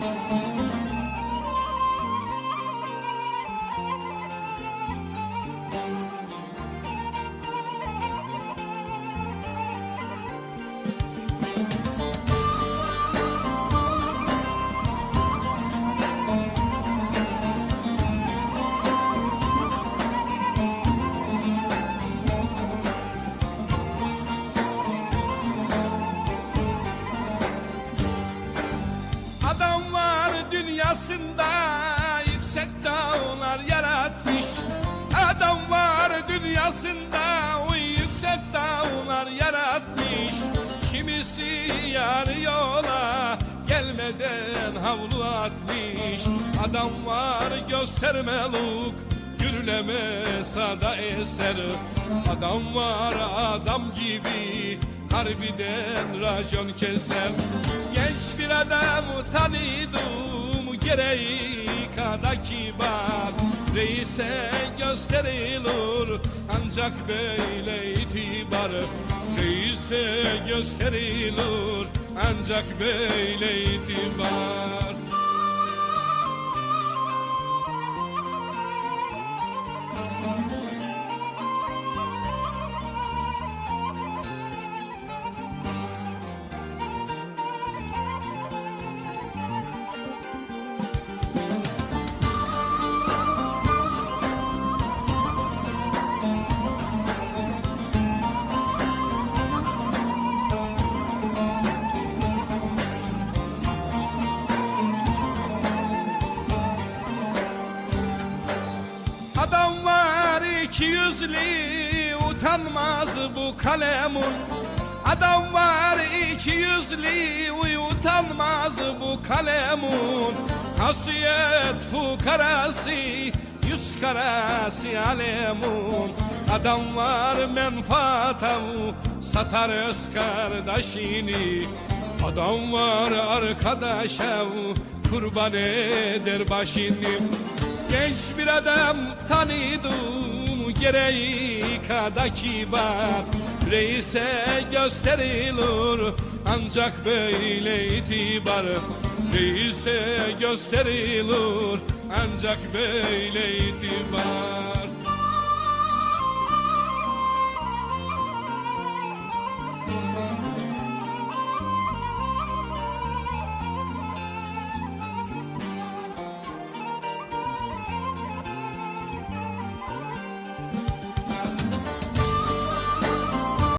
Música Dünyasında yüksek dağlar yaratmış. Adam var dünyasında o yüksek dağlar yaratmış. Kimisi yarı yola gelmeden havlu atmış. Adam var göstermeluk yürüleme sada eser. Adam var adam gibi harbiden racon keser. Genç bir adam tanıdım kadar kibar. Reise gösterilir Ancak böyle itibar. Reise gösterilir Ancak böyle itibar Adam var iki yüzlü utanmaz bu kalemun. Adam var iki yüzlü utanmaz bu kalemun. Hasiyet fukarası yüz karası alemun. Adam var menfaata satar öz kardeşini. Adam var arkadaşa kurban eder başını Genç bir adam tanıdım gereği kadar kibar Reise gösterilir ancak böyle itibar. Reise gösterilir ancak böyle itibar